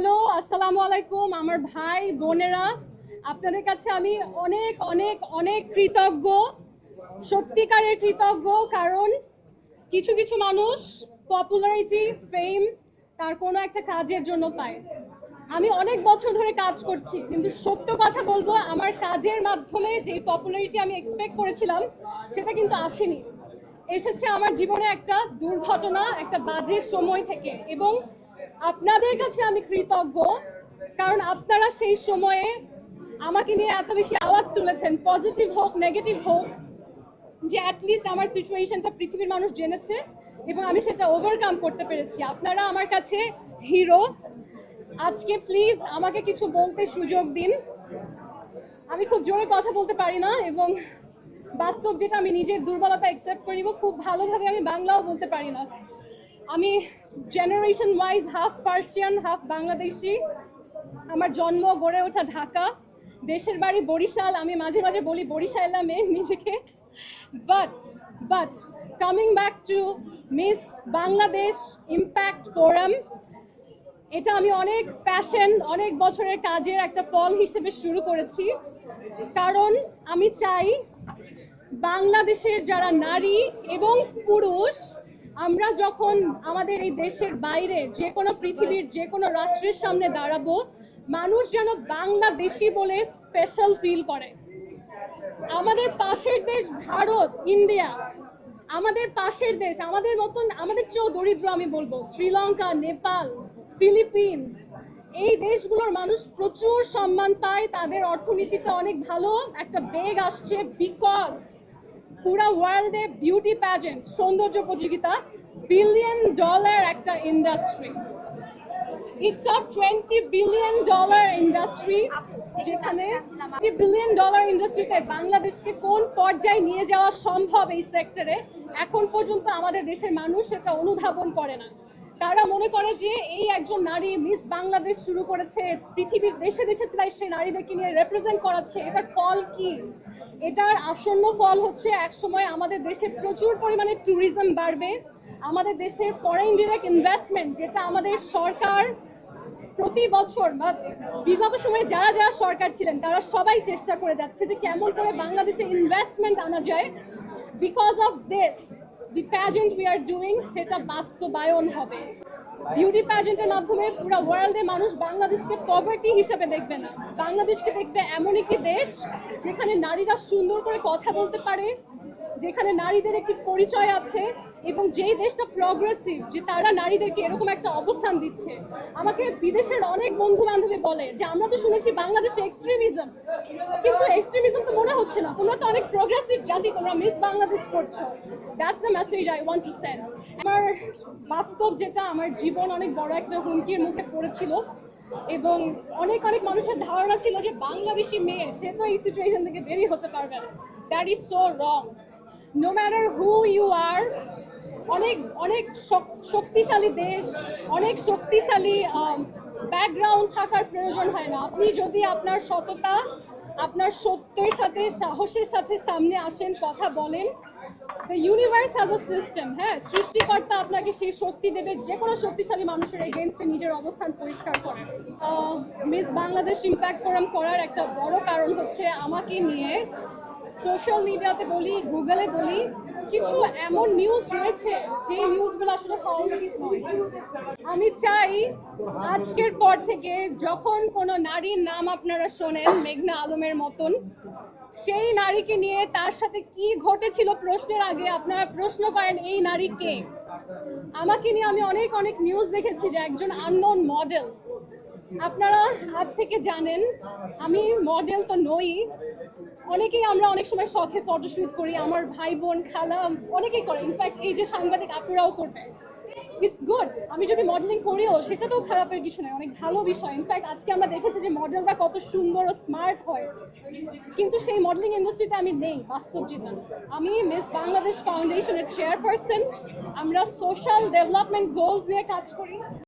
Hello, আসসালামু আলাইকুম আমার ভাই, বোনেরা। আপনাদের কাছে আমি অনেক অনেক অনেক কৃতজ্ঞ, সত্যিকারের কৃতজ্ঞ, কারণ কিছু কিছু মানুষ পপুলারিটি ফেম তার কোনো একটা কাজের জন্য পায়। আমি অনেক বছর ধরে কাজ করছি, কিন্তু সত্য কথা বলব, আমার কাজের মাধ্যমে যে পপুলারিটি আমি এক্সপেক্ট করেছিলাম, সেটা কিন্তু আসেনি। এসেছে আমার জীবনে একটা দুর্ঘটনা, একটা বাজে সময় থেকে, এবং আপনাদের কাছে আমি কৃতজ্ঞ, কারণ আপনারা সেই সময়ে আমাকে নিয়ে এত বেশি আওয়াজ তুলেছেন পজিটিভ হোক নেগেটিভ হোক, যে অ্যাটলিস্ট আমার সিচুয়েশনটা পৃথিবীর মানুষ জেনেছে এবং আমি সেটা ওভারকাম করতে পেরেছি। আপনারা আমার কাছে হিরো আজকে প্লিজ আমাকে কিছু বলতে সুযোগ দিন। আমি খুব জোরে কথা বলতে পারি না এবং বাস্তব যেটা আমি নিজের দুর্বলতা অ্যাকসেপ্ট করিব, খুব ভালোভাবে আমি বাংলাও বলতে পারি না। আমি generation wise half Persian half Bangladeshi আমার জন্ম গড়ে ওঠা ঢাকা। দেশের বাড়ি বরিশাল। আমি মাঝে মাঝে বলি বরিশালা মেয়ে নিজেকে। But but coming back to Miss Bangladesh impact forum এটা আমি অনেক প্যাশন অনেক বছরের কাজের একটা ফল হিসেবে শুরু করেছি। কারণ আমি চাই বাংলাদেশের যারা নারী এবং পুরুষ আমরা যখন আমাদের এই দেশের বাইরে যে কোনো পৃথিবীর যে কোনো রাষ্ট্রের সামনে দাঁড়াবো, মানুষ যেন বাংলাদেশি বলে স্পেশাল ফিল করে। আমাদের পাশের দেশ ভারত, ইন্ডিয়া, আমাদের পাশের দেশ, আমাদের মতন, আমাদের চেয়েও দরিদ্র আমি বলব, শ্রীলঙ্কা, নেপাল, ফিলিপিন্স, এই দেশগুলোর মানুষ প্রচুর সম্মান পায়, তাদের অর্থনীতিতে অনেক ভালো একটা বেগ আসছে বিকজ পুরা ওয়ার্ল্ডে বিউটি প্যাজেন্ট সৌন্দর্য প্রতিযোগিতা বিলিয়ন ডলার একটা industry it's a twenty billion dollar industry যেখানে বিলিয়ন ডলার ইন্ডাস্ট্রিতে বাংলাদেশকে কোন পর্যায়ে নিয়ে যাওয়া সম্ভব এই সেক্টরে এখন পর্যন্ত আমাদের দেশের মানুষ সেটা অনুধাবন করে না। তারা মনে করে যে এই একজন নারী মিস বাংলাদেশ শুরু করেছে, পৃথিবীর দেশে দেশে তাই সে নারীদেরকে নিয়ে রেপ্রেজেন্ট করাচ্ছে। এটার ফল কি? এটার আসন্ন ফল হচ্ছে একসময় আমাদের দেশে প্রচুর পরিমাণে ট্যুরিজম বাড়বে। আমাদের দেশের ফরেন ডিরেক্ট ইনভেস্টমেন্ট যেটা আমাদের সরকার প্রতি বছর বা বিগত সময়ে যারা যারা সরকার ছিলেন, তারা সবাই চেষ্টা করে যাচ্ছে যে কেমন করে বাংলাদেশে ইনভেস্টমেন্ট আনা যায়। Because of this the pageant we are doing সেটা বাস্তবায়ন হবে। বিউটি প্যাজেন্টের মাধ্যমে পুরো ওয়ার্ল্ডে মানুষ বাংলাদেশকে পভার্টি হিসেবে দেখবে না। বাংলাদেশকে দেখবে এমন একটি দেশ, যেখানে নারীরা সুন্দর করে কথা বলতে পারে যেখানে নারীদের একটি পরিচয় আছে এবং যেই দেশটা প্রগ্রেসিভ যে তারা নারীদেরকে এরকম একটা অবস্থান দিচ্ছে। আমাকে বিদেশের অনেক বন্ধু বান্ধবী বলে যে, আমরা তো শুনেছি বাংলাদেশে এক্সট্রিমিজম কিন্তু এক্সট্রিমিজম তো মনে হচ্ছে না। তোমরা তো অনেক প্রগ্রেসিভ জাতি, তোমরা মিস বাংলাদেশ করছ। That's the message I want to send আমার বাস্তব যেটা, আমার জীবন অনেক বড় একটা হুমকির মুখে পড়েছিল এবং অনেক অনেক মানুষের ধারণা ছিল যে, বাংলাদেশি মেয়ে, সে তো এই সিচুয়েশন থেকে বেরিয়ে হতে পারবে না। That is so wrong no matter who you are অনেক অনেক শক্তিশালী দেশ, অনেক শক্তিশালী ব্যাকগ্রাউন্ড থাকার প্রয়োজন হয় না। আপনি যদি আপনার সততা, আপনার সত্যের সাথে, সাহসের সাথে সামনে আসেন, কথা বলেন the universe has a system হ্যাঁ? সৃষ্টিকর্তা আপনাকে সেই শক্তি দেবে যে কোনো শক্তিশালী মানুষের এগেনস্টে নিজের অবস্থান পরিষ্কার করেন মিস বাংলাদেশ ইম্প্যাক্ট ফোরাম করার একটা বড় কারণ হচ্ছে আমাকে নিয়ে সোশ্যাল মিডিয়াতে বলি গুগলে বলি, কিছু এমন নিউজ রয়েছে যে নিউজগুলো আসলে হওয়া উচিত নয়। আমি চাই আজকের পর থেকে যখন কোনো নারীর নাম আপনারা শোনেন, মেঘনা আলমের মতন, সেই নারীকে নিয়ে তার সাথে কি ঘটেছিল প্রশ্নের আগে আপনারা প্রশ্ন করেন, এই নারী কে? আমাকে নিয়ে আমি অনেক অনেক নিউজ দেখেছি যে একজন আননোন মডেল আপনারা আজ থেকে জানেন, আমি মডেল তো নই। অনেকেই আমরা অনেক সময় শখে ফটোশ্যুট করি, আমার ভাই বোন, খালা, অনেকেই করে। ইনফ্যাক্ট এই যে সাংবাদিক আপুরাও করবে ইটস গুড আমি যদি মডেলিং করিও, সেটা তো খারাপের কিছু নয়, অনেক ভালো বিষয়। ইনফ্যাক্ট আজকে আমরা দেখেছি যে মডেলরা কত সুন্দর ও স্মার্ট হয়। কিন্তু সেই মডেলিং ইন্ডাস্ট্রিতে আমি নেই, বাস্তব যেটা আমি মিস বাংলাদেশ ফাউন্ডেশনের চেয়ারপারসন আমরা সোশ্যাল ডেভেলপমেন্ট গোলস নিয়ে কাজ করি।